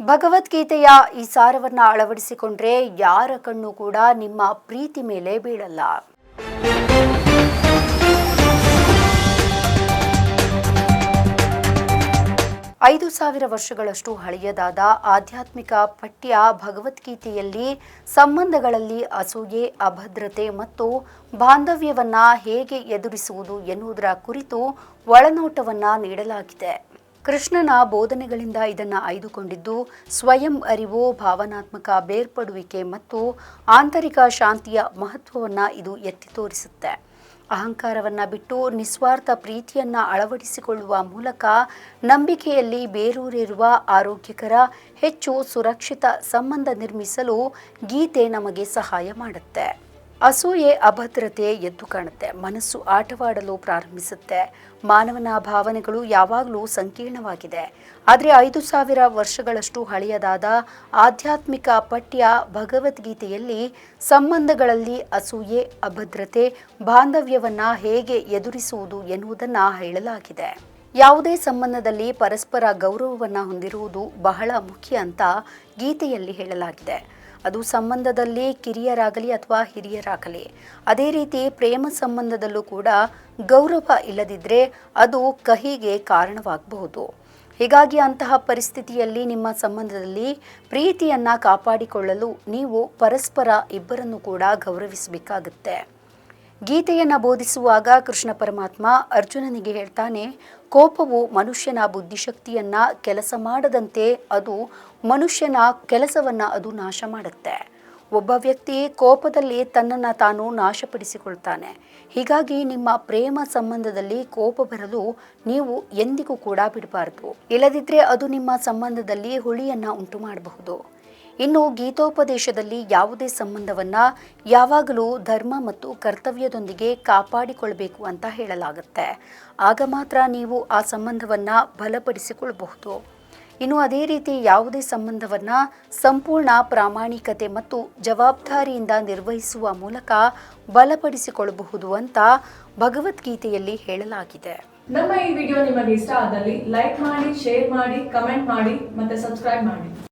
ಭಗವದ್ಗೀತೆಯ ಈ ಸಾರವನ್ನ ಅಳವಡಿಸಿಕೊಂಡ್ರೆ ಯಾರ ಕಣ್ಣು ಕೂಡ ನಿಮ್ಮ ಪ್ರೀತಿ ಮೇಲೆ ಬೀಳಲ್ಲ. ಐದು ಸಾವಿರ ವರ್ಷಗಳಷ್ಟು ಹಳೆಯದಾದ ಆಧ್ಯಾತ್ಮಿಕ ಪಠ್ಯ ಭಗವದ್ಗೀತೆಯಲ್ಲಿ ಸಂಬಂಧಗಳಲ್ಲಿ ಅಸೂಯೆ, ಅಭದ್ರತೆ ಮತ್ತು ಬಾಂಧವ್ಯವನ್ನ ಹೇಗೆ ಎದುರಿಸುವುದು ಎನ್ನುವುದರ ಕುರಿತು ಒಳನೋಟವನ್ನ ನೀಡಲಾಗಿದೆ. ಕೃಷ್ಣನ ಬೋಧನೆಗಳಿಂದ ಇದನ್ನ ಆಯ್ದುಕೊಂಡಿದ್ದು, ಸ್ವಯಂ ಅರಿವು, ಭಾವನಾತ್ಮಕ ಬೇರ್ಪಡುವಿಕೆ ಮತ್ತು ಆಂತರಿಕ ಶಾಂತಿಯ ಮಹತ್ವವನ್ನು ಇದು ಎತ್ತಿ ತೋರಿಸುತ್ತೆ. ಅಹಂಕಾರವನ್ನು ಬಿಟ್ಟು ನಿಸ್ವಾರ್ಥ ಪ್ರೀತಿಯನ್ನು ಅಳವಡಿಸಿಕೊಳ್ಳುವ ಮೂಲಕ ನಂಬಿಕೆಯಲ್ಲಿ ಬೇರೂರಿರುವ ಆರೋಗ್ಯಕರ, ಹೆಚ್ಚು ಸುರಕ್ಷಿತ ಸಂಬಂಧ ನಿರ್ಮಿಸಲು ಗೀತೆ ನಮಗೆ ಸಹಾಯ ಮಾಡುತ್ತೆ. ಅಸೂಯೆ, ಅಭದ್ರತೆ ಎದ್ದು ಕಾಣುತ್ತೆ. ಮನಸ್ಸು ಆಟವಾಡಲು ಪ್ರಾರಂಭಿಸುತ್ತೆ. ಮಾನವನ ಭಾವನೆಗಳು ಯಾವಾಗಲೂ ಸಂಕೀರ್ಣವಾಗಿದೆ. ಆದರೆ ಐದು ಸಾವಿರ ವರ್ಷಗಳಷ್ಟು ಹಳೆಯದಾದ ಆಧ್ಯಾತ್ಮಿಕ ಪಠ್ಯ ಭಗವದ್ಗೀತೆಯಲ್ಲಿ ಸಂಬಂಧಗಳಲ್ಲಿ ಅಸೂಯೆ, ಅಭದ್ರತೆ, ಬಾಂಧವ್ಯವನ್ನು ಹೇಗೆ ಎದುರಿಸುವುದು ಎನ್ನುವುದನ್ನು ಹೇಳಲಾಗಿದೆ. ಯಾವುದೇ ಸಂಬಂಧದಲ್ಲಿ ಪರಸ್ಪರ ಗೌರವವನ್ನು ಹೊಂದಿರುವುದು ಬಹಳ ಮುಖ್ಯ ಅಂತ ಗೀತೆಯಲ್ಲಿ ಹೇಳಲಾಗಿದೆ. ಅದು ಸಂಬಂಧದಲ್ಲಿ ಕಿರಿಯರಾಗಲಿ ಅಥವಾ ಹಿರಿಯರಾಗಲಿ. ಅದೇ ರೀತಿ ಪ್ರೇಮ ಸಂಬಂಧದಲ್ಲೂ ಕೂಡ ಗೌರವ ಇಲ್ಲದಿದ್ದರೆ ಅದು ಕಹಿಗೆ ಕಾರಣವಾಗಬಹುದು. ಹೀಗಾಗಿ ಅಂತಹ ಪರಿಸ್ಥಿತಿಯಲ್ಲಿ ನಿಮ್ಮ ಸಂಬಂಧದಲ್ಲಿ ಪ್ರೀತಿಯನ್ನು ಕಾಪಾಡಿಕೊಳ್ಳಲು ನೀವು ಪರಸ್ಪರ ಇಬ್ಬರನ್ನು ಕೂಡ ಗೌರವಿಸಬೇಕಾಗುತ್ತೆ. ಗೀತೆಯನ್ನ ಬೋಧಿಸುವಾಗ ಕೃಷ್ಣ ಪರಮಾತ್ಮ ಅರ್ಜುನನಿಗೆ ಹೇಳ್ತಾನೆ, ಕೋಪವು ಮನುಷ್ಯನ ಬುದ್ಧಿಶಕ್ತಿಯನ್ನ ಕೆಲಸ ಮಾಡದಂತೆ ಅದು ಮನುಷ್ಯನ ಕೆಲಸವನ್ನ ಅದು ನಾಶ ಮಾಡುತ್ತೆ. ಒಬ್ಬ ವ್ಯಕ್ತಿ ಕೋಪದಲ್ಲಿ ತನ್ನನ್ನು ತಾನು ನಾಶಪಡಿಸಿಕೊಳ್ತಾನೆ. ಹೀಗಾಗಿ ನಿಮ್ಮ ಪ್ರೇಮ ಸಂಬಂಧದಲ್ಲಿ ಕೋಪ ಬರಲು ನೀವು ಎಂದಿಗೂ ಕೂಡ ಬಿಡಬಾರದು. ಇಲ್ಲದಿದ್ದರೆ ಅದು ನಿಮ್ಮ ಸಂಬಂಧದಲ್ಲಿ ಹುಳಿಯನ್ನ ಉಂಟು ಮಾಡಬಹುದು ಇನ್ನು ಗೀತೋಪದೇಶದಲ್ಲಿ ಯಾವುದೇ ಸಂಬಂಧವನ್ನ ಯಾವಾಗಲೂ ಧರ್ಮ ಮತ್ತು ಕರ್ತವ್ಯದೊಂದಿಗೆ ಕಾಪಾಡಿಕೊಳ್ಳಬೇಕು ಅಂತ ಹೇಳಲಾಗುತ್ತೆ. ಆಗ ಮಾತ್ರ ನೀವು ಆ ಸಂಬಂಧವನ್ನ ಬಲಪಡಿಸಿಕೊಳ್ಳಬಹುದು ಇನ್ನು ಅದೇ ರೀತಿ ಯಾವುದೇ ಸಂಬಂಧವನ್ನ ಸಂಪೂರ್ಣ ಪ್ರಾಮಾಣಿಕತೆ ಮತ್ತು ಜವಾಬ್ದಾರಿಯಿಂದ ನಿರ್ವಹಿಸುವ ಮೂಲಕ ಬಲಪಡಿಸಿಕೊಳ್ಳಬಹುದು ಅಂತ ಭಗವದ್ಗೀತೆಯಲ್ಲಿ ಹೇಳಲಾಗಿದೆ. ನಮ್ಮ ಈ ವಿಡಿಯೋ ನಿಮಗೆ ಇಷ್ಟ ಆದಲ್ಲಿ ಲೈಕ್ ಮಾಡಿ, ಶೇರ್ ಮಾಡಿ, ಕಮೆಂಟ್ ಮಾಡಿ ಮತ್ತೆ ಸಬ್ಸ್ಕ್ರೈಬ್ ಮಾಡಿ.